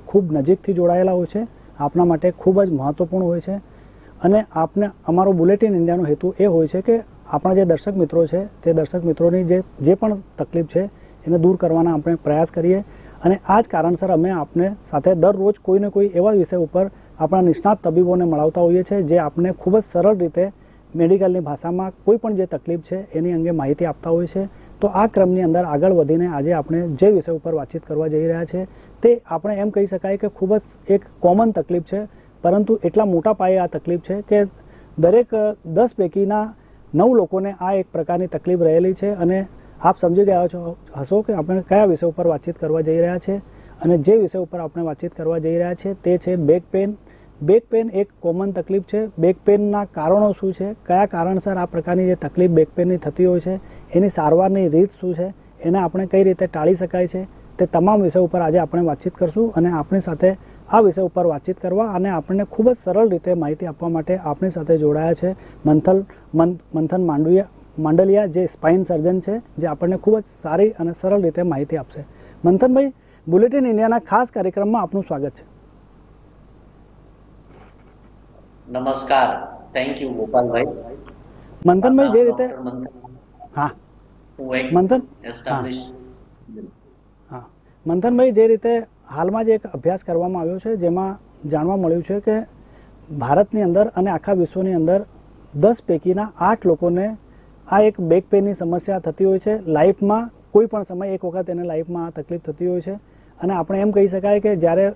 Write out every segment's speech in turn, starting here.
ખૂબ નજીકથી જોડાયેલા હોય છે, આપના માટે ખૂબ જ મહત્વપૂર્ણ હોય છે. અને આપને, અમારો બુલેટિન ઇન્ડિયાનો હેતુ એ હોય છે કે આપણા જે દર્શક મિત્રો છે, તે દર્શક મિત્રોની જે જે પણ તકલીફ છે, એને દૂર કરવાના આપણે પ્રયાસ કરીએ. અને આ જ કારણસર અમે આપને સાથે દરરોજ કોઈને કોઈ એવા વિષય ઉપર આપણા નિષ્ણાત તબીબોને મળાવતા હોઈએ છીએ જે આપને ખૂબ જ સરળ રીતે મેડિકલની ભાષામાં કોઈ પણ જે તકલીફ છે, એની અંગે માહિતી આપતા હોય છે. તો આ ક્રમની અંદર આગળ વધીને આજે આપણે જે વિષય ઉપર વાતચીત કરવા જઈ રહ્યા છે તે આપણે એમ કહી શકાય કે ખૂબ જ એક કોમન તકલીફ છે, પરંતુ એટલા મોટા પાયે આ તકલીફ છે કે દરેક દસ પૈકીના નવ લોકોને આ એક પ્રકારની તકલીફ રહેલી છે અને આપ સમજી ગયા છો હશો કે આપણે કયા વિષય ઉપર વાતચીત કરવા જઈ રહ્યા છે અને જે વિષય ઉપર આપણે વાતચીત કરવા જઈ રહ્યા છે તે છે બેક પેન. બેક પેન એક કોમન તકલીફ છે. બેક પેનના કારણો શું છે? કયા કારણસર આ પ્રકારની જે તકલીફ બેક પેનની થતી હોય છે? એની સારવારની રીત શું છે? એને આપણે કઈ રીતે ટાળી શકાય છે? તે તમામ વિષય ઉપર આજે આપણે વાતચીત કરશું અને આપણી સાથે આ વિષય ઉપર વાતચીત કરવા અને આપણને ખૂબ જ સરળ રીતે માહિતી આપવા માટે આપણી સાથે જોડાયા છે મંથન મંથન માંડવિયા માંડલિયા જે સ્પાઇન સર્જન છે જે આપણને ખૂબ જ સારી અને સરળ રીતે માહિતી આપશે. મંથનભાઈ બુલેટિન ઇન્ડિયાના ખાસ કાર્યક્રમમાં આપનું સ્વાગત છે. નમસ્કાર. થેન્ક યુ ગોપાલભાઈ. મંથનભાઈ જે રીતે હા. મંથન? એસ્ટાબ્લિશ મંથનભાઈ, જે રીતે હાલમાં જ એક અભ્યાસ કરવામાં આવ્યો છે, જેમાં જાણવા મળ્યું છે કે ભારતની અંદર અને આખા વિશ્વની અંદર દસ પૈકીના આઠ લોકોને આ એક બેક પેનની સમસ્યા થતી હોય છે. લાઈફમાં કોઈ પણ સમય એક વખત એને લાઈફમાં આ તકલીફ થતી હોય છે. અને આપણે એમ કહી શકાય કે જ્યારે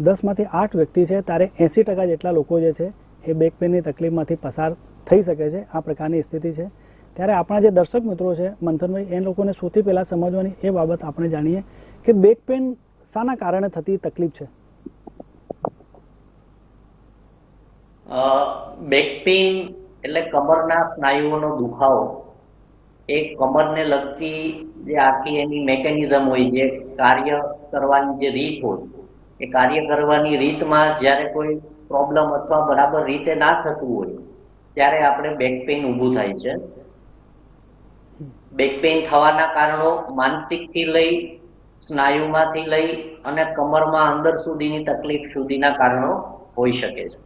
દસમાંથી આઠ વ્યક્તિ છે, ત્યારે એંસી ટકા જેટલા લોકો જે છે, એ બેક પેનની તકલીફમાંથી પસાર થઈ શકે છે. આ પ્રકારની સ્થિતિ છે. ત્યારે આપણા જે દર્શક મિત્રો છે, મંથનભાઈ, એ લોકોને સૌથી પહેલાં સમજવાની એ બાબત આપણે જાણીએ કે બેક પેન શાના કારણે થતી તકલીફ છે? બેક પેન એટલે કમરના સ્નાયુઓનો દુખાવો. એ કમરને લગતી જે આખી એની મેકેનિઝમ હોય જે કાર્ય કરવાની જે રીત હોય એ કાર્ય કરવાની રીતમાં જ્યારે કોઈ પ્રોબ્લેમ અથવા બરાબર રીતે ના થતું હોય ત્યારે આપણે બેક પેઇન ઊભું થાય છે. બેક પેઇન થવાના કારણો માનસિકથી લઈ સ્નાયુમાંથી લઈ અને કમરમાં અંદર સુધીની તકલીફ સુધીના કારણો હોઈ શકે છે.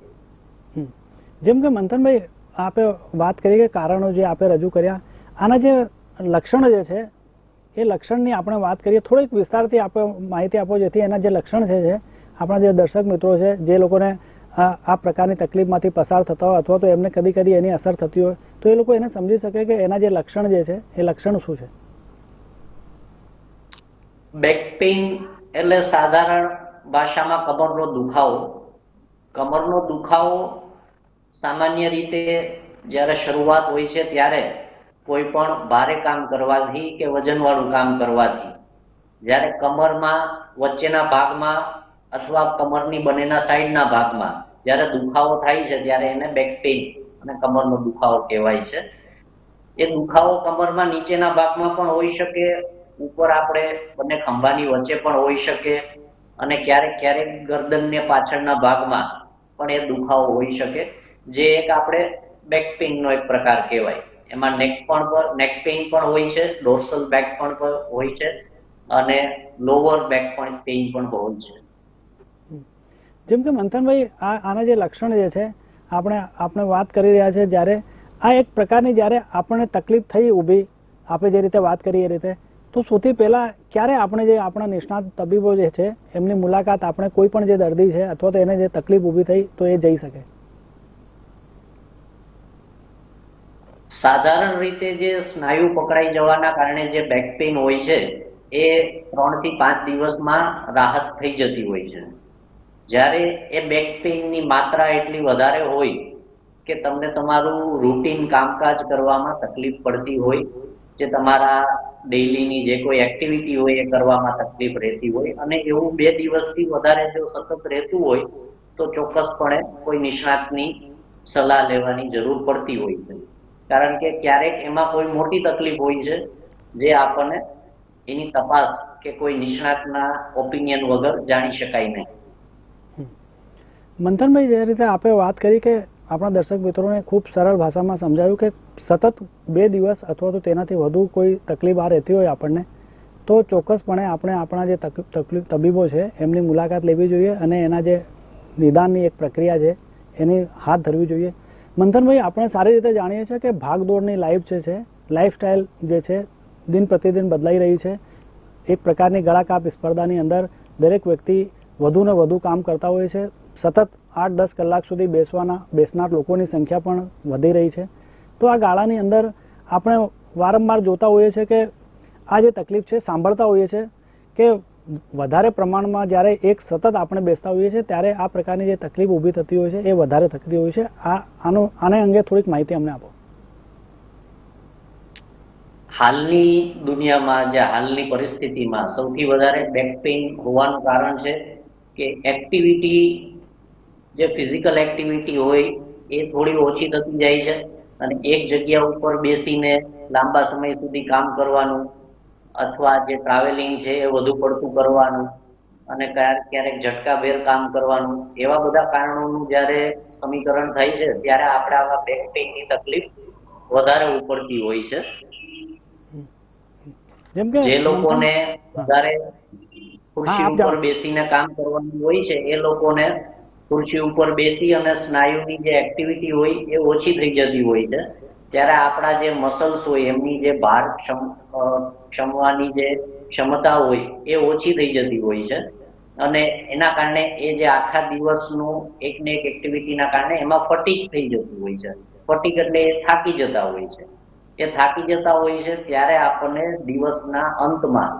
જેમ કે મંથનભાઈ, આપે વાત કરી કે કારણો જે આપે રજૂ કર્યા, આના જે લક્ષણો જે છે, એ લક્ષણની આપણે વાત કરીએ, થોડીક વિસ્તારથી આપે માહિતી આપો, જેથી એના જે લક્ષણ છે જે, આપણા જે દર્શક મિત્રો છે, જે લોકોને આ પ્રકારની તકલીફમાંથી પસાર થતા હોય, અથવા તો એમને કદી કદી એની અસર થતી હોય, તો એ લોકો એને સમજી શકે કે એના જે લક્ષણ જે છે, એ લક્ષણ શું છે બેક પેઇન એટલે સાધારણ ભાષામાં કમરનો દુખાવો. કમરનો દુખાવો સામાન્ય રીતે જ્યારે શરૂઆત હોય છે ત્યારે કોઈ પણ ભારે કામ કરવાથી કે વજનવાળું કામ કરવાથી. જ્યારે કમરમાં, વચ્ચેના ભાગમાં અથવા કમરની બંનેના સાઈડના ભાગમાં જ્યારે દુખાવો થાય છે ત્યારે એને બેક પેઇન અને કમરનો દુખાવો કહેવાય છે. એ દુખાવો કમરમાં નીચેના ભાગમાં પણ હોઈ શકે ઉપર આપણે બંને ખંભાની વચ્ચે પણ હોઈ શકે અને ક્યારેક ક્યારેક ગરદનને પાછળના ભાગમાં પણ એ દુખાવો હોઈ શકે. જે એક આપણે બેક પેઇનનો એક પ્રકાર કહેવાય. એમાં નેક પણ નેક પેઇન પણ હોય છે ડોર્સલ બેક પણ હોય છે અને લોઅર બેક પણ પેઇન પણ હોય છે. જેમ કે મંથનભાઈ, આ, આના જે લક્ષણ જે છે, આપણે આપણે વાત કરી રહ્યા છે જ્યારે આ એક પ્રકારની જ્યારે આપણને તકલીફ થઈ ઊભી આપણે જે રીતે વાત કરી એ રીતે તો સૌથી પહેલા ક્યારે આપણે જે આપણા નિષ્ણાત તબીબો જે છે, એમની મુલાકાત આપણે કોઈ પણ જે દર્દી છે અથવા તો એને જે તકલીફ ઊભી થઈ તો એ જઈ શકે. સાધારણ રીતે જે સ્નાયુ પકડાઈ જવાના કારણે જે બેક પેઇન હોય છે, એ ત્રણથી પાંચ દિવસમાં રાહત થઈ જતી હોય છે. જ્યારે એ બેક પેઇનની માત્રા એટલી વધારે હોય કે તમને તમારું રૂટીન કામકાજ કરવામાં તકલીફ પડતી હોય જે તમારા ડેઈલીની જે કોઈ એક્ટિવિટી હોય એ કરવામાં તકલીફ રહેતી હોય અને એવું બે દિવસથી વધારે જો સતત રહેતું હોય તો ચોક્કસપણે કોઈ નિષ્ણાતની સલાહ લેવાની જરૂર પડતી હોય છે. કારણ કે ક્યારેક એમાં કોઈ મોટી તકલીફ હોય છે જે આપણને એની તપાસ કે કોઈ નિષ્ણાતના ઓપિનિયન વગર જાણી શકાય નહીં. મંથનભાઈ, જે રીતે આપણે વાત કરી કે આપણા દર્શક મિત્રોને ખૂબ સરળ ભાષામાં સમજાવ્યું કે સતત બે દિવસ અથવા તો તેનાથી વધુ કોઈ તકલીફ આ રહેતી હોય આપણને, તો ચોક્કસપણે આપણે આપણા જે તક- તકલીફ, તબીબો છે, એમની મુલાકાત લેવી જોઈએ અને એના જે નિદાનની એક પ્રક્રિયા છે, એની હાથ ધરવી જોઈએ. મંથનભાઈ, આપણે સારી રીતે જાણીએ છીએ કે ભાગદોડની લાઈફ જે છે લાઈફસ્ટાઈલ જે છે, દિન પ્રતિદિન બદલાઈ રહી છે. એક પ્રકારની ગળાકાપ સ્પર્ધાની અંદર દરેક વ્યક્તિ વધુ ને વધુ કામ કરતા હોય છે. સતત આઠ, દસ કલાક સુધી બેસવાના, બેસનાર લોકોની સંખ્યા પણ વધી રહી છે. તો આ ગાળાની અંદર આપણે વારંવાર જોતા હોઈએ છીએ કે આ જે તકલીફ છે, સાંભળતા હોઈએ છીએ કે વધારે પ્રમાણમાં જ્યારે એક સતત આપણે બેસતા હોઈએ છીએ, ત્યારે આ પ્રકારની જે તકલીફ ઊભી થતી હોય છે, એ વધારે થતી હોય છે. આ, આનો, આને અંગે થોડીક માહિતી અમને આપો. હાલની દુનિયામાં જે હાલની પરિસ્થિતિમાં સૌથી વધારે બેક પેઇન હોવાનું કારણ છે કે એક્ટિવિટી જે ફિઝિકલ એક્ટિવિટી હોય એ થોડી ઓછી થતી જાય છે અને એક જગ્યા ઉપર બેસીને લાંબા સમય સુધી કામ કરવાનું અથવા જે ટ્રાવેલિંગ છે એ વધુ પડતું કરવાનું અને ક્યારેક ક્યારેક ઝટકાભેર કામ કરવાનું એવા બધા કારણોનું જ્યારે સમીકરણ થાય છે ત્યારે આપણે આવા બેક પેઇનની તકલીફ વધારે ઉપડતી હોય છે. જે લોકોને વધારે ખુરશી ઉપર બેસીને કામ કરવાનું હોય છે એ લોકોને ખુરશી ઉપર બેસી અને સ્નાયુની જે એક્ટિવિટી હોય એ ઓછી થઈ જતી હોય છે. ત્યારે આપણા જે મસલ્સ હોય, એમની જે ભાર ક્ષમવાની જે ક્ષમતા હોય એ ઓછી થઈ જતી હોય છે. અને એના કારણે એ જે આખા દિવસનું એક ને એક એક્ટિવિટીના કારણે એમાં ફટીક થઈ જતું હોય છે. ફટીક એટલે એ થાકી જતા હોય છે. એ થાકી જતા હોય છે ત્યારે આપણને દિવસના અંતમાં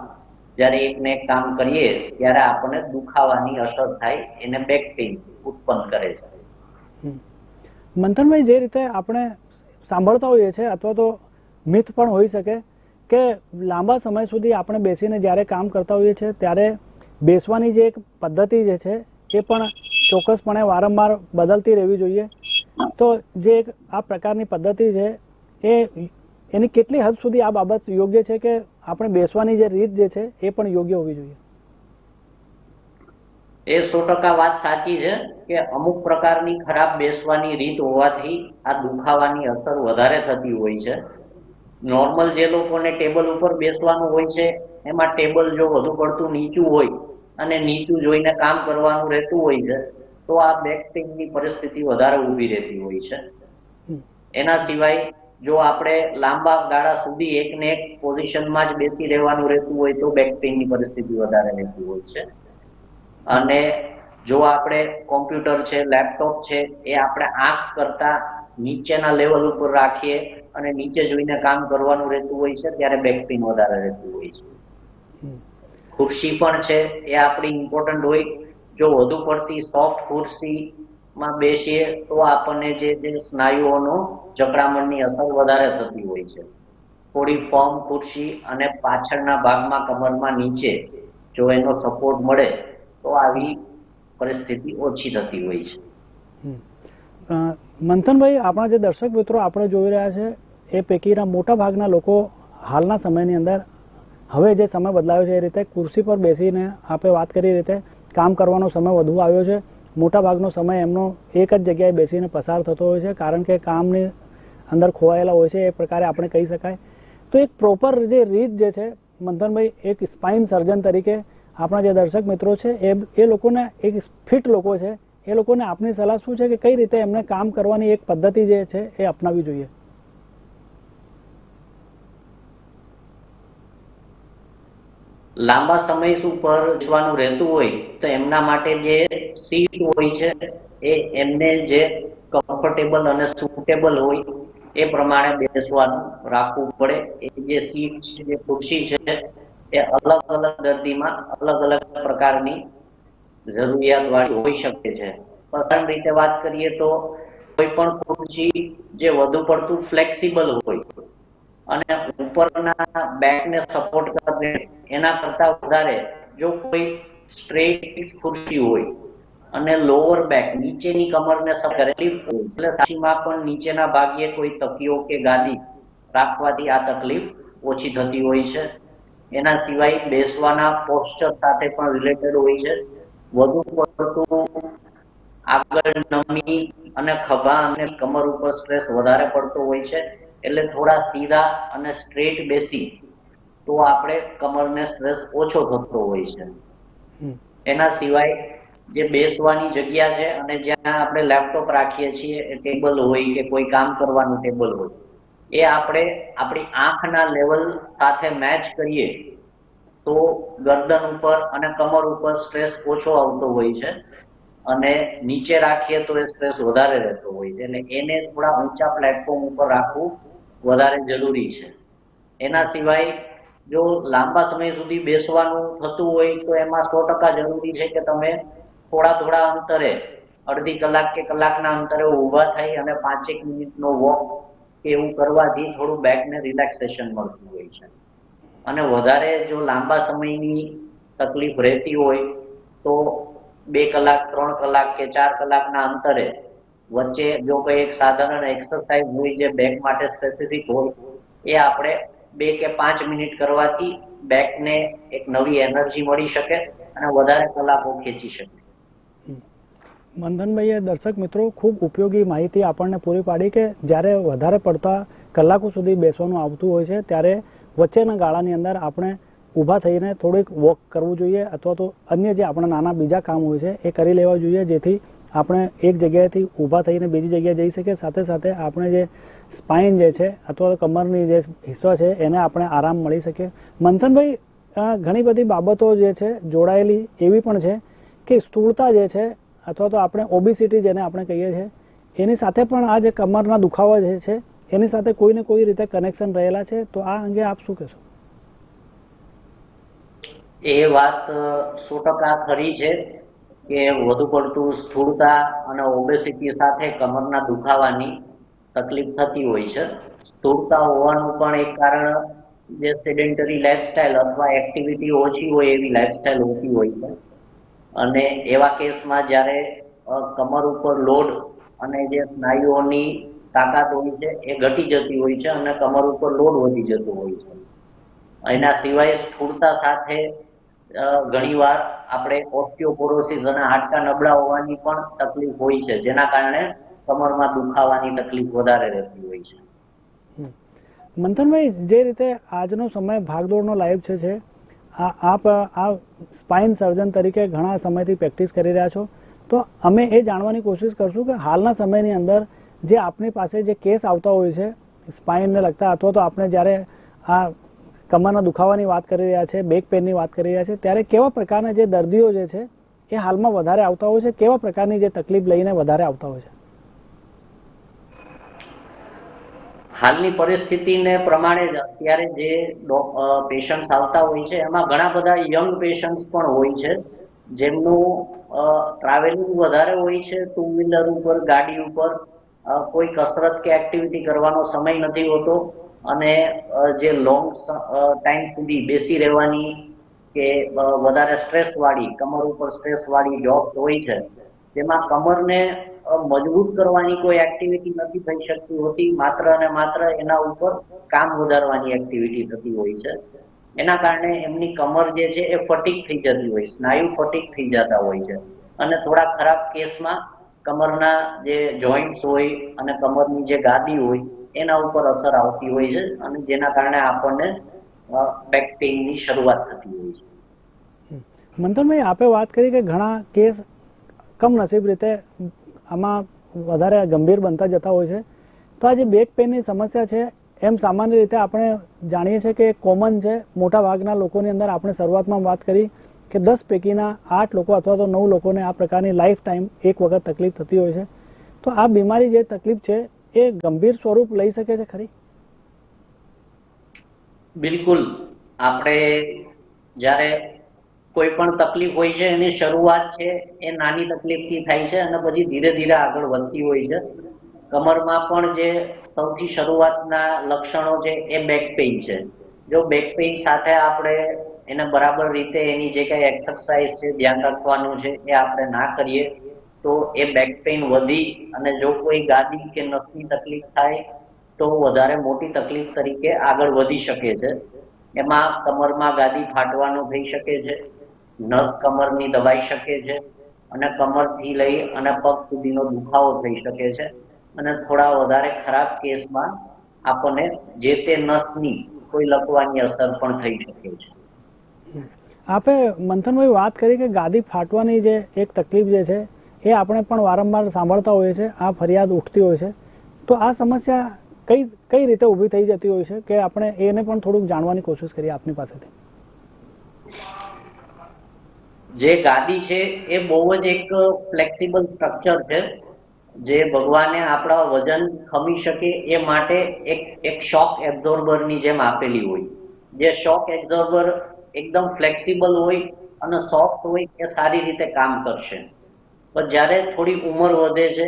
જ્યારે એક ને એક કામ કરીએ, ત્યારે આપણને દુખાવાની અસર થાય, એને બેક પેઇન ઉત્પન્ન કરે છે. મંથનભાઈ, જે રીતે આપણે સાંભળતા હોઈએ છીએ, અથવા તો મિથ પણ હોઈ શકે કે લાંબા સમય સુધી આપણે બેસીને જ્યારે કામ કરતા હોઈએ છીએ, ત્યારે બેસવાની જે એક પદ્ધતિ જે છે, એ પણ ચોક્કસપણે વારંવાર બદલતી રહેવી જોઈએ. તો જે એક આ પ્રકારની પદ્ધતિ છે, એ એની કેટલી હદ સુધી આ બાબત યોગ્ય છે કે આપણે બેસવાની જે રીત જે છે એ પણ યોગ્ય હોવી જોઈએ. એ સો ટકા વાત સાચી છે કે અમુક પ્રકારની ખરાબ બેસવાની રીત હોવાથી આ દુખાવાની અસર વધારે થતી હોય છે. નોર્મલ જે લોકોને ટેબલ ઉપર બેસવાનું હોય છે એમાં ટેબલ જો વધુ પડતું નીચું હોય અને નીચું જોઈને કામ કરવાનું રહેતું હોય છે તો આ બેક પેઇનની પરિસ્થિતિ વધારે ઊભી રહેતી હોય છે. એના સિવાય જો આપણે લાંબા ગાળા સુધી એક ને એક પોઝિશનમાં જ બેસી રહેવાનું રહેતું હોય તો બેક પેઇનની પરિસ્થિતિ વધારે રહેતી હોય છે. અને જો આપણે કોમ્પ્યુટર છે લેપટોપ છે એ આપણે આંખ કરતા નીચેના લેવલ ઉપર રાખીએ અને નીચે જોઈને કામ કરવાનું રહેતું હોય છે ત્યારે બેક પેઇન વધારે રહેતું હોય છે. ખુરશી પણ છે એ આપણી ઇમ્પોર્ટન્ટ હોય. જો વધુ પડતી સોફ્ટ ખુરશીમાં બેસીએ તો આપણને જે જે સ્નાયુઓનો જકડામણની અસર વધારે થતી હોય છે. થોડી ફોર્મ ખુરશી અને પાછળના ભાગમાં કમરમાં નીચે જો એનો સપોર્ટ મળે તો આવી પરિસ્થિતિ ઓછી થતી હોય છે. મંથનભાઈ, આપણા જે દર્શક મિત્રો આપણે જોઈ રહ્યા છે, એ પૈકીના મોટા ભાગના લોકો હાલના સમયની અંદર હવે જે સમય બદલાયો છે એ રીતે ખુરશી પર બેસીને આપણે વાત કરી રીતે કામ કરવાનો સમય વધુ આવ્યો છે. મોટા ભાગનો સમય એમનો એક જ જગ્યાએ બેસીને પસાર થતો હોય છે, કારણ કે કામની અંદર ખોવાયેલા હોય છે, એ પ્રકારે આપણે કહી શકાય. તો એક પ્રોપર જે રીત જે છે, મંથનભાઈ, એક સ્પાઇન સર્જન તરીકે આપણા જે દર્શક મિત્રો છે, એ એ લોકોને એક ફિટ લોકો છે, એ લોકોને આપની સલાહ શું છે કે કઈ રીતે એમને કામ કરવાની એક પદ્ધતિ જે છે, એ અપનાવવી જોઈએ? લાંબા સમય ઉપર બેસવાનું રહેતું હોય તો એમના માટે જે સીટ હોય છે, એ એમને જે કમ્ફર્ટેબલ અને સુટેબલ હોય, એ પ્રમાણે બેસવાનું રાખવું પડે. એ જે સીટ છે, જે ખુરશી છે, એ અલગ અલગ દર્દીમાં અલગ અલગ પ્રકારની જરૂરિયાત વાળી હોઈ શકે છે. પસંદ રીતે વાત કરીએ તો કોઈ પણ ખુરશી જે વધુ પડતું ફ્લેક્સિબલ હોય અને ઉપરના બેકને સપોર્ટ કરે એના કરતા વધારે જો કોઈ સ્ટ્રેટ ખુરશી હોય અને લોઅર બેક નીચેની કમરને કરેલી એટલે સાચીમાં પણ નીચેના ભાગે કોઈ તકીઓ કે ગાદી રાખવાથી આ તકલીફ ઓછી થતી હોય છે. એના સિવાય બેસવાના પોસ્ચર સાથે પણ રિલેટેડ હોય છે. વધુ પડતું આગળ નમી અને ખભા અને કમર ઉપર સ્ટ્રેસ વધારે પડતો હોય છે. એટલે થોડા સીધા અને સ્ટ્રેટ બેસી તો આપણે કમરને સ્ટ્રેસ ઓછો થતો હોય છે. એના સિવાય જે બેસવાની જગ્યા છે અને જ્યાં આપણે લેપટોપ રાખીએ છીએ ટેબલ હોય કે કોઈ કામ કરવાનું ટેબલ હોય એ આપણે આપણી આંખના લેવલ સાથે મેચ કરીએ તો ગરદન ઉપર અને કમર ઉપર સ્ટ્રેસ ઓછો આવતો હોય છે અને નીચે રાખીએ તો એ સ્ટ્રેસ વધારે રહેતો હોય છે. એટલે એને થોડા ઊંચા પ્લેટફોર્મ ઉપર રાખવું વધારે જરૂરી છે. એના સિવાય જો લાંબા સમય સુધી બેસવાનું થતું હોય તો એમાં સો ટકા જરૂરી છે કે તમે થોડા થોડા અંતરે, અડધી કલાક કે કલાકના અંતરે ઊભા થઈ અને પાંચેક મિનિટનો વોક કે એવું કરવાથી થોડું બેકને રિલેક્સેશન મળતું હોય છે. અને વધારે જો લાંબા સમયની તકલીફ રહેતી હોય તો બે કલાક, ત્રણ કલાક કે ચાર કલાકના અંતરે વચ્ચે જો કોઈ એક સાધારણ એક્સરસાઇઝ હોય જે બેક માટે સ્પેસિફિક હોય, એ આપણે બે કે પાંચ મિનિટ કરવાથી બેકને એક નવી એનર્જી મળી શકે અને વધારે કલાકો ખેંચી શકે. મંથનભાઈએ દર્શક મિત્રો ખૂબ ઉપયોગી માહિતી આપણને પૂરી પાડી કે જ્યારે વધારે પડતા કલાકો સુધી બેસવાનું આવતું હોય છે, ત્યારે વચ્ચેના ગાળાની અંદર આપણે ઊભા થઈને થોડીક વોક કરવું જોઈએ અથવા તો અન્ય જે આપણા નાના બીજા કામ હોય છે, એ કરી લેવા જોઈએ, જેથી આપણે એક જગ્યાએથી ઊભા થઈને બીજી જગ્યાએ જઈ શકીએ. સાથે સાથે આપણે જે સ્પાઇન જે છે અથવા તો કમરની જે હિસ્સો છે, એને આપણે આરામ મળી શકે મંથનભાઈ ઘણી બધી બાબતો જે છે જોડાયેલી એવી પણ છે કે સ્થૂળતા જે છે અથવા તો આપણે ઓબિસિટી જેને આપણે કહીએ છીએ, એની સાથે પણ આ જે કમરના દુખાવા જે છે, એની સાથે કોઈને કોઈ રીતે કનેક્શન રહેલા છે? તો આ અંગે આપ શું કહેશો? એ વાત સો ટકા ખરી છે. કે વધુ પડતું સ્થૂળતા અને ઓબેસિટી સાથે કમરના દુખાવાની તકલીફ થતી હોય છે. સ્થૂળતા હોવાનું પણ એક કારણ જે સેડેન્ટરી લાઇફસ્ટાઇલ અથવા એક્ટિવિટી ઓછી હોય એવી લાઇફસ્ટાઇલ હોતી હોય છે. અને એવા કેસમાં જ્યારે કમર ઉપર લોડ અને જે સ્નાયુઓની તાકાત હોય છે એ ઘટી જતી હોય છે અને કમર ઉપર લોડ વધી જતો હોય છે. એના સિવાય સ્થૂળતા સાથે ઘણીવાર આપણે ઓસ્ટિયોપોરોસિસ અને હાડકા નબળા હોવાની પણ તકલીફ હોય છે, જેના કારણે કમરમાં દુખાવાની તકલીફ વધારે રહેતી હોય છે. મંથનભાઈ, જે રીતે આજનો સમય ભાગદોડનો લાઈવ છે છે આપ, આ સ્પાઇન સર્જન તરીકે ઘણા સમયથી પ્રેક્ટિસ કરી રહ્યા છો, તો અમે એ જાણવાની કોશિશ કરશું કે હાલના સમયની અંદર જે આપની પાસે જે કેસ આવતા હોય છે, સ્પાઇનને લગતા, અથવા તો આપણે જ્યારે આ કમરના દુખાવાની વાત કરી રહ્યા છે બેક પેનની વાત કરી રહ્યા છે, ત્યારે કેવા પ્રકારના જે દર્દીઓ જે છે, એ હાલમાં વધારે આવતા હોય છે? કેવા પ્રકારની જે તકલીફ લઈને વધારે આવતા હોય છે? હાલની પરિસ્થિતિને પ્રમાણે અત્યારે જે પેશન્ટ્સ આવતા હોય છે, એમાં ઘણા બધા યંગ પેશન્ટ્સ પણ હોય છે, જેમનું ટ્રાવેલિંગ વધારે હોય છે ટુ વ્હીલર ઉપર, ગાડી ઉપર કોઈ કસરત કે એક્ટિવિટી કરવાનો સમય નથી હોતો. અને જે લોંગ ટાઈમ સુધી બેસી રહેવાની કે વધારે સ્ટ્રેસ વાળી, કમર ઉપર સ્ટ્રેસ વાળી જોબ હોય છે. તેમાં કમરને મજબૂત કરવાની કોઈ એક્ટિવિટી નથી થઈ શકતી હોતી. માત્ર અને માત્ર એના ઉપર કામ વધારવાની એક્ટિવિટી થતી હોય છે. એના કારણે એમની કમર જે છે એ ફટીક થઈ જતી હોય, સ્નાયુ ફટીક થઈ જતા હોય છે. અને થોડા ખરાબ કેસમાં કમરના જે જોઈન્ટ્સ હોય અને કમરની જે ગાદી હોય એના ઉપર અસર આવતી હોય છે અને જેના કારણે આપણને બેક પેઇનની શરૂઆત થતી હોય છે. મંથનભાઈ, આપે વાત કરી કે ઘણા કેસ કમનસીબ રીતે આમાં વધારે ગંભીર બનતા જતા હોય છે. તો આ જે બેક પેનની સમસ્યા છે, એમ સામાન્ય રીતે આપણે જાણીએ છીએ કે કોમન છે. મોટા ભાગના લોકોની અંદર આપણે શરૂઆતમાં વાત કરી કે દસ પૈકીના આઠ લોકો અથવા તો નવ લોકોને આ પ્રકારની લાઈફ ટાઈમ એક વખત તકલીફ થતી હોય છે. તો આ બીમારી જે તકલીફ છે એ ગંભીર સ્વરૂપ લઈ શકે છે ખરી? બિલકુલ. આપણે જ્યારે કોઈ પણ તકલીફ હોય છે, એની શરૂઆત છે, એ નાની તકલીફથી થાય છે અને પછી ધીરે ધીરે આગળ વધતી હોય છે. કમરમાં પણ જે સૌથી શરૂઆતના લક્ષણો છે, એ બેક પેઇન છે. જો બેક પેઇન સાથે આપણે એને બરાબર રીતે એની જે કઈ એક્સરસાઇઝ છે, ધ્યાન રાખવાનું છે, એ આપણે ના કરીએ તો એ બેક પેઇન વધી અને જો કોઈ ગાદી કે નસની તકલીફ થાય, તો વધારે મોટી તકલીફ તરીકે આગળ વધી શકે છે. એમાં કમરમાં ગાદી ફાટવાનું થઈ શકે છે, નસ કમરની દબાઈ શકે છે, અને કમરથી લઈ અને પગ સુધીનો દુખાવો થઈ શકે છે. અને થોડા વધારે ખરાબ કેસમાં આપણને જે તે નસની કોઈ લખવાની અસર પણ થઈ શકે છે. આપે મંથનભાઈ વાત કરી કે ગાદી ફાટવાની જે એક તકલીફ જે છે એ આપણે પણ વારંવાર સાંભળતા હોઈએ છીએ, આ ફરિયાદ ઉઠતી હોય છે. તો આ સમસ્યા કઈ કઈ રીતે ઊભી થઈ જતી હોય છે કે આપણે એને પણ થોડુંક જાણવાની કોશિશ કરીએ આપની પાસેથી? જે ગાદી છે, એ બહુ જ એક ફ્લેક્સિબલ સ્ટ્રક્ચર છે, જે ભગવાને આપણા વજન ખમી શકે એ માટે એક એક શોક એબ્ઝોર્બરની જેમ આપેલી હોય. જે શોક એબ્ઝોર્બર એકદમ ફ્લેક્સિબલ હોય અને સોફ્ટ હોય, એ સારી રીતે કામ કરશે. પણ જ્યારે થોડી ઉંમર વધે છે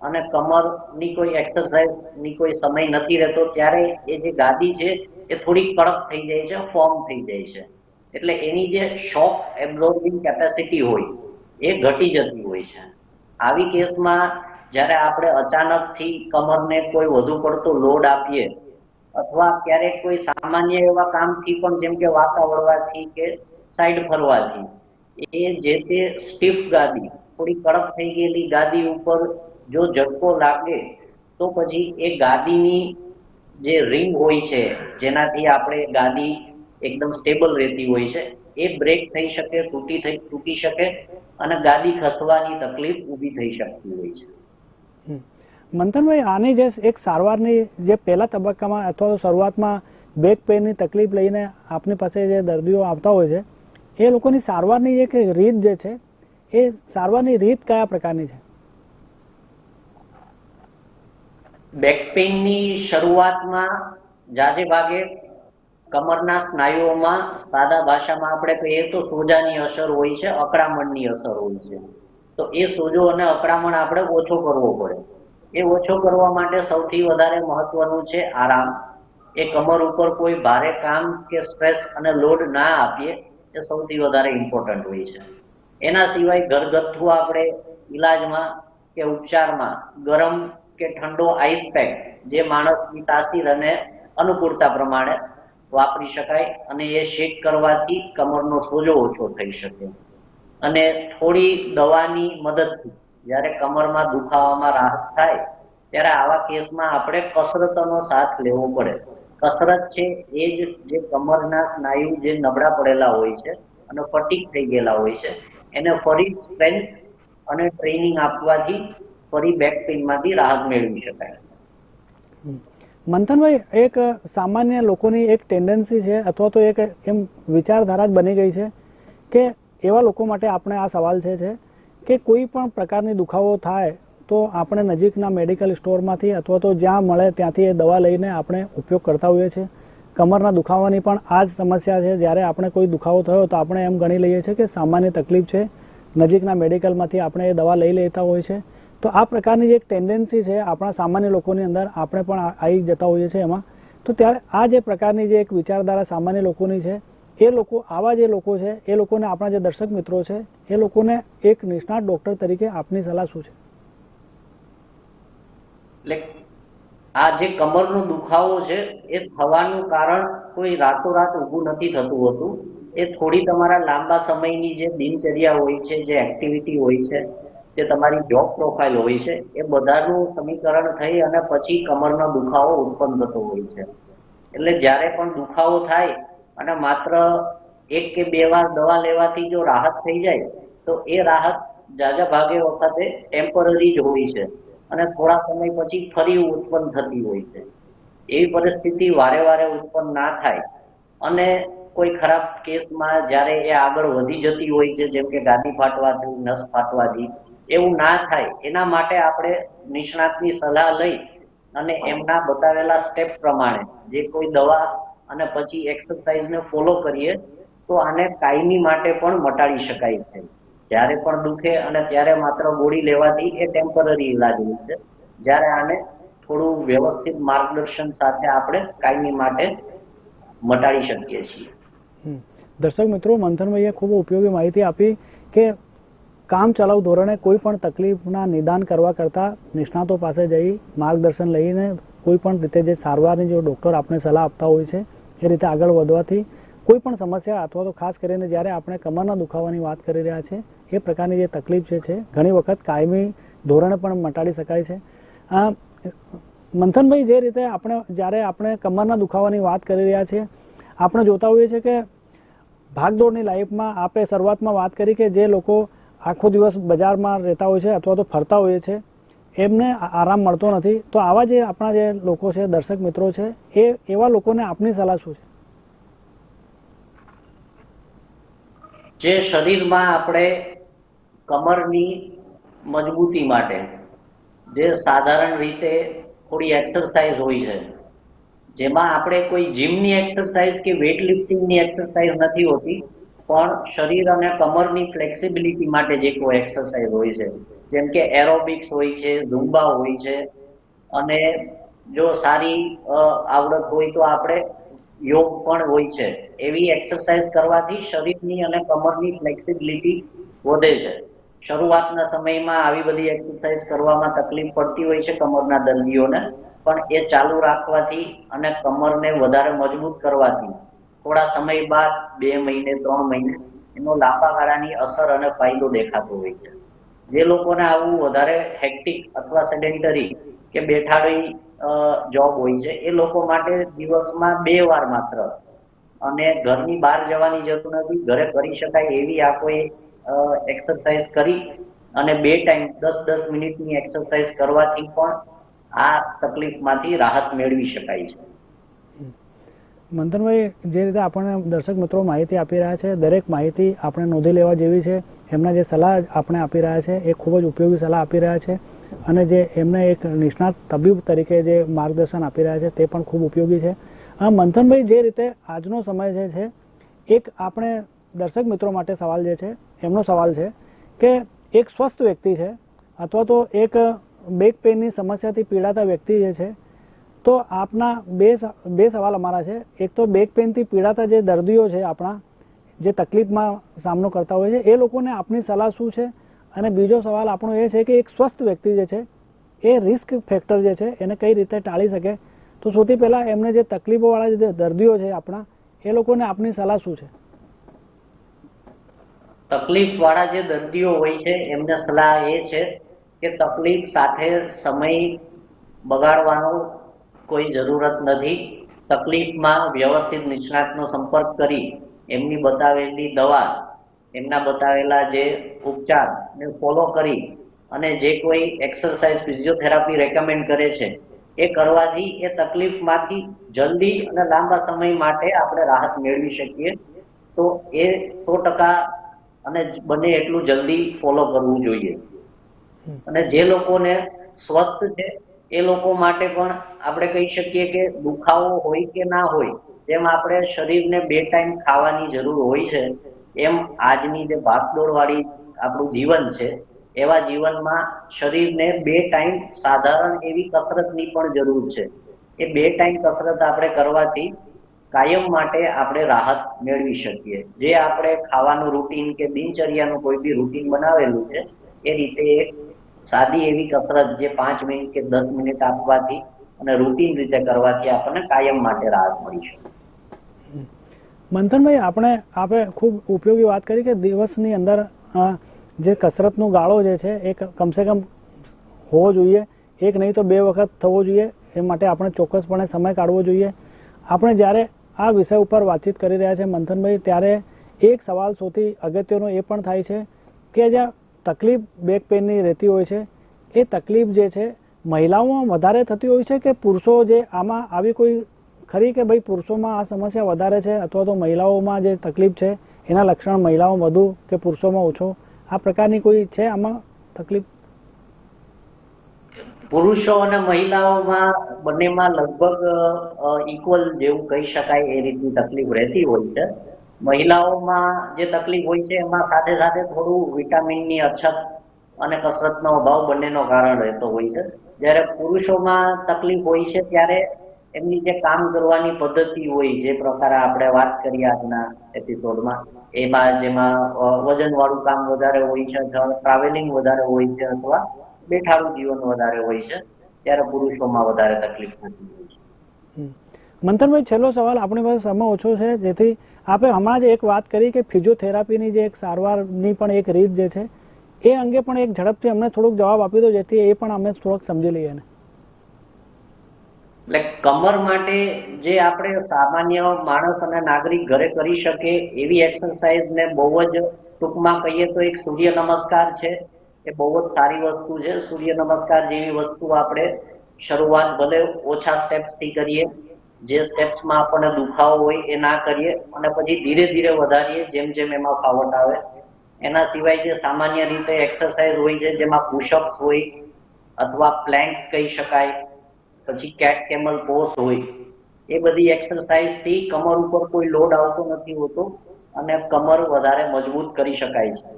અને કમરની કોઈ એક્સરસાઇઝની કોઈ સમય નથી રહેતો, ત્યારે એ જે ગાદી છે એ થોડી કડક થઈ જાય છે ફોર્મ થઈ જાય છે. એટલે એની જે શોક એબ્ઝોર્બિંગ કેપેસિટી હોય એ ઘટી જતી હોય છે. આવી કેસમાં જ્યારે આપણે અચાનકથી કમરને કોઈ વધુ પડતો લોડ આપીએ, અથવા ક્યારેક કોઈ સામાન્ય એવા કામથી પણ, જેમ કે વળવાથી કે સાઈડ ફરવાથી, એ જે તે સ્ટીફ ગાદી થોડી કડક થઈ ગયેલી ગાદી ઉપર જો ઝટકો લાગે, તો પછી એ ગાદીની જે રિંગ હોય છે, જેનાથી આપણે ગાદી એકદમ સ્ટેબલ રહેતી હોય છે, એ બ્રેક થઈ શકે, તૂટી થઈ, તૂટી શકે અને ગાદી ખસવાની તકલીફ ઊભી થઈ શકતી હોય છે. મંથનભાઈ, આની જે એક સારવારની જે પહેલા તબક્કામાં અથવા તો શરૂઆતમાં બેક પેનની તકલીફ લઈને આપની પાસે જે દર્દીઓ આવતા હોય છે, એ લોકોની સારવારની એક રીત જે છે એ સારવારની રીત કયા પ્રકારની છે? બેક પેઇનની શરૂઆતમાં જાજે ભાગે કમરના સ્નાયુઓમાં સાદા ભાષામાં આપણે કહીએ તો સોજાની અસર હોય છે, અકળામણની અસર હોય છે. તો એ સોજો અને અકળામણ આપણે ઓછો કરવો પડે. એ ઓછો કરવા માટે સૌથી વધારે મહત્વનું છે આરામ. એ કમર ઉપર કોઈ ભારે કામ કે સ્ટ્રેસ અને લોડ ના આપીએ, એ સૌથી વધારે ઇમ્પોર્ટન્ટ હોય છે. એના સિવાય ઘરગથ્થુ આપણે ઈલાજમાં કે ઉપચારમાં ગરમ કે ઠંડો આઈસ પેક જે માણસની તાસીર અને અનુકૂળતા પ્રમાણે વાપરી શકાય અને એ શેક કરવાથી કમરનો સોજો ઓછો થઈ શકે. અને થોડી દવાની મદદથી જ્યારે કમરમાં દુખાવામાં રાહત થાય ત્યારે આવા કેસમાં આપણે કસરતનો સાથ લેવો પડે. કસરત છે એ જ જે કમરના સ્નાયુ જે નબળા પડેલા હોય છે અને ફટીક થઈ ગયેલા હોય છે એને ફરી સ્ટ્રેન્થ અને ટ્રેનિંગ આપવાથી ફરી બેક પેઇનમાંથી રાહત મેળવી શકાય. મંથનભાઈ, એક સામાન્ય લોકોની એક ટેન્ડન્સી છે અથવા તો એક એમ વિચારધારા જ બની ગઈ છે કે એવા લોકો માટે આપણે આ સવાલ છે છે કે કોઈ પણ પ્રકારની દુખાવો થાય તો આપણે નજીકના મેડિકલ સ્ટોરમાંથી અથવા તો જ્યાં મળે ત્યાંથી એ દવા લઈને આપણે ઉપયોગ કરતા હોઈએ છીએ. કમરના દુખાવાની પણ આ જ સમસ્યા છે. જ્યારે આપણે કોઈ દુખાવો થયો તો આપણે એમ ગણી લઈએ છીએ કે સામાન્ય તકલીફ છે. નજીકના મેડિકલમાંથી આપણે એ દવા લઈ લેતા હોય છે. તો આ પ્રકારની જે એક ટેન્ડન્સી છે આપણા સામાન્ય લોકોની અંદર આપણે પણ આવી જતા હોઈએ છીએ એમાં. તો ત્યારે આ જે પ્રકારની જે એક વિચારધારા સામાન્ય લોકોની છે, એ લોકો, આવા જે લોકો છે, એ લોકોને આપણા જે દર્શક મિત્રો છે, એ લોકોને એક નિષ્ણાત ડોક્ટર તરીકે આપની સલાહ શું છે? આ જે કમરનો દુખાવો છે, એ થવાનું કારણ કોઈ રાતોરાત ઊભું નથી થતું હોતું. એ થોડી તમારા લાંબા સમયની જે દિનચર્યા હોય છે, જે એક્ટિવિટી હોય છે, જે તમારી જોબ પ્રોફાઇલ હોય છે, એ બધાનું સમીકરણ થઈ અને પછી કમરનો દુખાવો ઉત્પન્ન થતો હોય છે. એટલે જ્યારે પણ દુખાવો થાય અને માત્ર એક કે બે વાર દવા લેવાથી જો રાહત થઈ જાય, તો એ રાહત જાજા ભાગે વખતે ટેમ્પરરી જ હોય છે. અને થોડા સમય પછી ફરી ઉત્પન્ન થતી હોય છે. એવી પરિસ્થિતિ વારે વારે ઉત્પન્ન ના થાય અને કોઈ ખરાબ કેસમાં જ્યારે એ આગળ વધી જતી હોય છે, જેમ કે ગાદી ફાટવાથી, નસ ફાટવાથી, એવું ના થાય, એના માટે આપણે નિષ્ણાતની સલાહ લઈ અને એમના બતાવેલા સ્ટેપ પ્રમાણે જે કોઈ દવા અને પછી એક્સરસાઇઝને ફોલો કરીએ, તો આને કાયમી માટે પણ મટાડી શકાય છે. જ્યારે પણ દુખે અને ત્યારે માત્ર ગોળી લેવાથી એ ટેમ્પરરી ઇલાજ હોય છે જ્યારે આને થોડું વ્યવસ્થિત માર્ગદર્શન સાથે આપણે કાયમી માટે મટાડી શકીએ છીએ. દર્શક મિત્રો, મંથનભાઈએ ખૂબ ઉપયોગી માહિતી આપી કે કામ ચલાવ ધોરણે કોઈ પણ તકલીફના નિદાન કરવા કરતાં નિષ્ણાતો પાસે જઈ માર્ગદર્શન લઈને કોઈ પણ રીતે જે સારવારની જો ડૉક્ટર આપણે સલાહ આપતા હોય છે, એ રીતે આગળ વધવાથી કોઈ પણ સમસ્યા અથવા તો ખાસ કરીને જ્યારે આપણે કમરના દુખાવાની વાત કરી રહ્યા છે એ પ્રકારની જે તકલીફ જે છે, ઘણી વખત કાયમી ધોરણે પણ મટાડી શકાય છે. આ, મંથનભાઈ, જે રીતે આપણે, જ્યારે આપણે કમરના દુખાવાની વાત કરી રહ્યા છીએ, આપણે જોતા હોઈએ છીએ કે ભાગદોડની લાઈફમાં આપણે શરૂઆતમાં વાત કરી કે જે લોકો આખો દિવસ બજારમાં રહેતા હોય છે અથવા તો ફરતા હોય છે, એમને આરામ મળતો નથી. તો આવા જે આપણા જે લોકો છે, દર્શક મિત્રો છે, એ એવા લોકોને આપની સલાહ શું છે? જે શરીરમાં આપણે કમરની મજબૂતી માટે, જે સાધારણ રીતે થોડી એક્સરસાઇઝ હોય છે, જેમાં આપણે કોઈ જીમની એક્સરસાઇઝ કે વેઇટ લિફ્ટિંગની એક્સરસાઇઝ નથી હોતી, પણ શરીર અને કમરની ફ્લેક્સિબિલિટી માટે જે કોઈ એક્સરસાઇઝ હોય છે, જેમ કે એરોબિક્સ હોય છે ઝુંબા હોય છે, અને જો સારી આવડત હોય તો આપણે યોગ પણ હોય છે. એવી એક્સરસાઇઝ કરવાથી શરીરની અને કમરની ફ્લેક્સિબિલિટી વધે છે. શરૂઆતના સમયમાં આવી બધી એક્સરસાઇઝ કરવામાં તકલીફ પડતી હોય છે કમરના દર્દીઓને, પણ એ ચાલુ રાખવાથી અને કમરને વધારે મજબૂત કરવાથી. થોડા સમય બાદ બે મહિને, ત્રણ મહિને એનો લાંબા અસર અને ફાયદો દેખાતો હોય છે. જે લોકોને આવું વધારે હેક્ટિક અથવા સેડેન્ટરી કે બેઠાડી જોબ હોય છે. એ લોકો માટે દિવસમાં બે વાર માત્ર. અને ઘરની બહાર જવાની જરૂર નથી. ઘરે કરી શકાય એવી આ કોઈ એક્સરસાઇઝ કરી અને બે ટાઈમ દસ દસ મિનિટની એક્સરસાઇઝ કરવાથી પણ આ તકલીફમાંથી રાહત મેળવી શકાય છે. મંથનભાઈ, જે રીતે આપણને દર્શક મિત્રો માહિતી આપી રહ્યા છે, દરેક માહિતી આપણે નોંધી લેવા જેવી છે. એમના જે સલાહ આપણે આપી રહ્યા છે, એ ખૂબ જ ઉપયોગી સલાહ આપી રહ્યા છે. અને જે એમને એક નિષ્ણાત તબીબ તરીકે જે માર્ગદર્શન આપી રહ્યા છે તે પણ ખૂબ ઉપયોગી છે. આ મંથનભાઈ જે રીતે આજનો સમય જે છે, એક આપણે દર્શક મિત્રો માટે સવાલ જે છે, એમનો સવાલ છે કે એક સ્વસ્થ વ્યક્તિ છે અથવા તો એક બેક પેનની સમસ્યાથી પીડાતા વ્યક્તિ જે છે, તો આપના બે બે સવાલ અમારા છે. એક તો બેક પેનથી પીડાતા જે દર્દીઓ છે આપણા, જે તકલીફમાં સામનો કરતા હોય છે, એ લોકોને આપની સલાહ શું છે? અને બીજો સવાલ આપણો એ છે કે એક સ્વસ્થ વ્યક્તિ જે છે, એ રિસ્ક ફેક્ટર જે છે, એને કઈ રીતે ટાળી શકે? તો સૌથી પહેલા એમને જે તકલીફોવાળા જે દર્દીઓ છે આપણા, એ લોકોને આપની સલાહ શું છે? તકલીફ વાળા જે દર્દીઓ હોય છે, એમને સલાહ એ છે કે તકલીફ સાથે સમય બગાડવાનો કોઈ જરૂરત નથી. તકલીફમાં વ્યવસ્થિત નિષ્ણાતનો સંપર્ક કરી એમની બતાવેલી દવા એમના બતાવેલા જે ઉપચાર ને ફોલો કરી અને જે કોઈ એક્સરસાઇઝ ફિઝિયોથેરાપી રેકમેન્ડ કરે છે, એ કરવાથી એ તકલીફમાંથી જલ્દી અને લાંબા સમય માટે આપણે રાહત મેળવી શકીએ. તો એ સો ટકા અને બને એટલું જલ્દી ફોલો કરવું જોઈએ. અને જે લોકોને સ્વસ્થ છે, એ લોકો માટે પણ આપણે કહી શકીએ કે દુખાવો હોય કે ના હોય, તેમ આપણે શરીરને બે ટાઈમ ખાવાની જરૂર હોય છે. એમ આજની જે ભાગદોડ વાળી આપણું જીવન છે, એવા જીવનમાં શરીરને બે ટાઈમ સાધારણ એવી કસરતની પણ જરૂર છે. એ બે ટાઈમ કસરત આપણે કરવાથી કાયમ માટે આપણે રાહત મેળવી શકીએ. જે આપણે ખાવાનું રૂટીન કે દિનચર્યાનું કોઈ બી રૂટીન બનાવેલું છે, એ રીતે એક સાદી એવી કસરત જે પાંચ મિનિટ કે દસ મિનિટ આપવાથી અને રૂટીન રીતે કરવાથી આપણને કાયમ માટે રાહત મળી શકે. મંથનભાઈ, આપણે આપણે ખૂબ ઉપયોગી વાત કરી કે દિવસની અંદર જે કસરતનો ગાળો જે છે, એ કમસે કમ હોવો જોઈએ. એક નહીં તો બે વખત થવો જોઈએ. એ માટે આપણે ચોક્કસપણે સમય કાઢવો જોઈએ. આપણે જ્યારે આ વિષય ઉપર વાતચીત કરી રહ્યા છે મંથનભાઈ, ત્યારે એક સવાલ સૌથી અગત્યનો એ પણ થાય છે કે જ્યાં તકલીફ બેક પેનની રહેતી હોય છે, એ તકલીફ જે છે, મહિલાઓમાં વધારે થતી હોય છે કે પુરુષો જે આમાં આવી કોઈ ખરી કે ભાઈ પુરુષોમાં આ સમસ્યા વધારે છે અથવા તો મહિલાઓમાં જે તકલીફ છે, એના લક્ષણ મહિલાઓ વધુ કે પુરુષોમાં ઓછો? આ પ્રકારની કોઈ છે આમાં તકલીફ? પુરુષો અને મહિલાઓમાં બંનેમાં લગભગ ઇક્વલ જેવું કહી શકાય એ રીતની તકલીફ રહેતી હોય છે. મહિલાઓમાં જે તકલીફ હોય છે એમાં સાથે સાથે થોડું વિટામિનની અછત અને કસરતનો અભાવ બંનેનો કારણ રહેતો હોય છે. જ્યારે પુરુષોમાં તકલીફ હોય છે ત્યારે એમની જે કામ કરવાની પદ્ધતિ હોય, જે પ્રકારે આપણે વાત કરી આજના એપિસોડમાં એમાં જેમાં વજન વાળું કામ વધારે હોય છે અથવા ટ્રાવેલિંગ વધારે હોય છે અથવા બેઠાડું જીવન વધારે હોય છે, ત્યારે પુરુષોમાં વધારે તકલીફ થતી હોય છે. મંથનભાઈ, છેલ્લો સવાલ આપણી પાસે સમય ઓછો છે, જેથી આપણે હમણાં જ એક વાત કરી કે ફિઝિયોથેરાપીની જે એક સારવારની પણ એક રીત જે છે, એ અંગે પણ એક ઝડપથી અમને થોડુંક જવાબ આપી દો, જેથી એ પણ અમે થોડોક સમજી લઈએ ને એટલે કમર માટે જે આપણે સામાન્ય માણસ અને નાગરિક ઘરે કરી શકે એવી એક્સરસાઇઝ ને બહુ જ ટૂંકમાં કહીએ તો એક સૂર્ય નમસ્કાર છે. એ બહુ જ સારી વસ્તુ છે. સૂર્ય નમસ્કાર જેવી વસ્તુ આપણે શરૂઆત ભલે ઓછા સ્ટેપ્સથી કરીએ, જે સ્ટેપ્સમાં આપણને દુખાવો હોય એ ના કરીએ અને પછી ધીરે ધીરે વધારીએ જેમ જેમ એમાં ફાવટ આવે. એના સિવાય જે સામાન્ય રીતે એક્સરસાઇઝ હોય છે, જેમાં પુશઅપ્સ હોય અથવા પ્લેન્ક્સ કહી શકાય પછી કેટ કેમલ પોસ હોય, એ બધી એક્સરસાઇઝથી કમર ઉપર કોઈ લોડ આવતો નથી હોતો અને કમર વધારે મજબૂત કરી શકાય છે.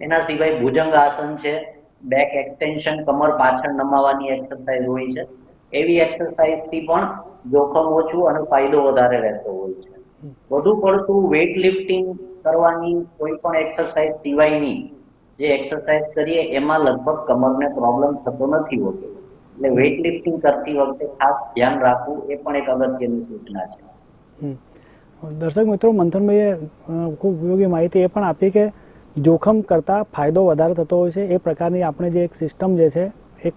એના સિવાય ભુજંગ આસન છે બેક એક્સટેન્શન કમર પાછળ નમાવાની એક્સરસાઇઝ હોય છે, એવી એક્સરસાઇઝથી પણ જોખમ ઓછું અને ફાયદો વધારે રહેતો હોય છે. વધુ પડતું વેઇટ લિફ્ટિંગ કરવાની કોઈ પણ એક્સરસાઇઝ સિવાયની જે એક્સરસાઇઝ કરીએ, એમાં લગભગ કમરને પ્રોબ્લેમ થતો નથી હોતો. એટલે વેઇટ લિફ્ટિંગ કરતી વખતે ખાસ ધ્યાન રાખવું એ પણ એક અગત્યની સૂચના છે. દર્શક મિત્રો, મંથનભાઈએ ખૂબ ઉપયોગી માહિતી એ પણ આપી કે જોખમ કરતાં ફાયદો વધારે થતો હોય છે. એ પ્રકારની આપણે જે એક સિસ્ટમ જે છે, એક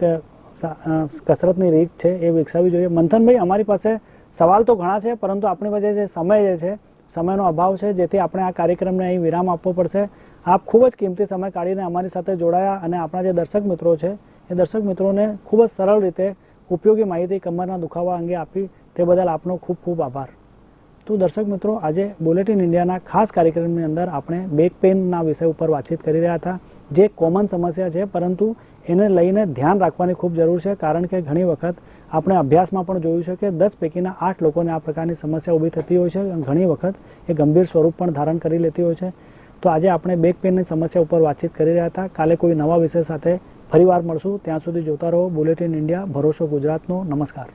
કસરતની રીત છે એ વિકસાવવી જોઈએ. મંથનભાઈ, અમારી પાસે સવાલ તો ઘણા છે, પરંતુ આપણી પાસે જે સમય જે છે, સમયનો અભાવ છે, જેથી આપણે આ કાર્યક્રમને અહીં વિરામ આપવો પડશે. આપ ખૂબ જ કિંમતી સમય કાઢીને અમારી સાથે જોડાયા અને આપણા જે દર્શક મિત્રો છે એ દર્શક મિત્રોને ખૂબ જ સરળ રીતે ઉપયોગી માહિતી કમરના દુખાવા અંગે આપી તે બદલ આપનો ખૂબ ખૂબ આભાર. તો દર્શક મિત્રો, આજે બુલેટિન ઇન્ડિયાના ખાસ કાર્યક્રમની અંદર આપણે બેક પેઇનના વિષય ઉપર વાતચીત કરી રહ્યા હતા. જે કોમન સમસ્યા છે, પરંતુ એને લઈને ધ્યાન રાખવાની ખૂબ જરૂર છે, કારણ કે ઘણી વખત આપણે અભ્યાસમાં પણ જોયું છે કે દસ પૈકીના આઠ લોકોને આ પ્રકારની સમસ્યા ઊભી થતી હોય છે અને ઘણી વખત એ ગંભીર સ્વરૂપ પણ ધારણ કરી લેતી હોય છે. તો આજે આપણે બેક પેઇનની સમસ્યા ઉપર વાતચીત કરી રહ્યા હતા. કાલે કોઈ નવા વિષય સાથે ફરીવાર મળશું. ત્યાં સુધી જોતા રહો. બુલેટિન ઇન્ડિયા ભરોસો ગુજરાતનો. નમસ્કાર.